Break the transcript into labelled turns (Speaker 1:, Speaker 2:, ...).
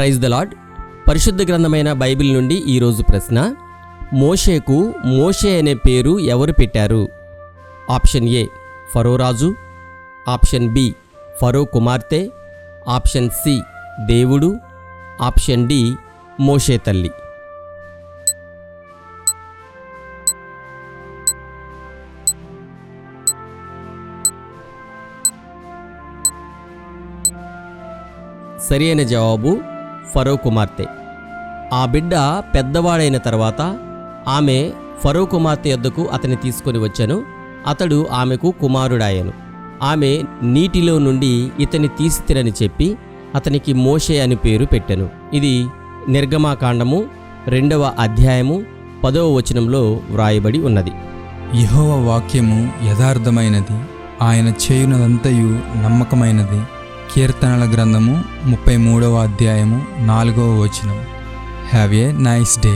Speaker 1: Praise the lord పరిశుద్ధ గ్రంథమైన Bible నుండి ఈరోజు ప్రశ్న మోషేకు మోషే అనే పేరు ఎవరు పెట్టారు? ఆప్షన్ ఏ ఫరో రాజు. ఆప్షన్ బి ఫరో కుమార్తె. ఆప్షన్ సి దేవుడు. ఆప్షన్ డి మోషే తల్లి. సరి అయిన జవాబు ఫరో కుమార్తె. ఆ బిడ్డ పెద్దవాడైన తర్వాత ఆమె ఫరో కుమార్తె యొద్దకు అతని తీసుకొని వచ్చాను. అతడు ఆమెకు కుమారుడాయను. ఆమె నీటిలో నుండి ఇతని తీసి చెప్పి అతనికి మోషే అని పేరు పెట్టెను. ఇది నిర్గమాకాండము రెండవ అధ్యాయము పదవ వచనంలో వ్రాయబడి ఉన్నది.
Speaker 2: యహోవ వాక్యము యథార్థమైనది. ఆయన చేయునదంతయు నమ్మకమైనది. కీర్తనల గ్రంథము ముప్పై మూడవ అధ్యాయము నాలుగవ వచనం హ్యావ్ ఏ నైస్ డే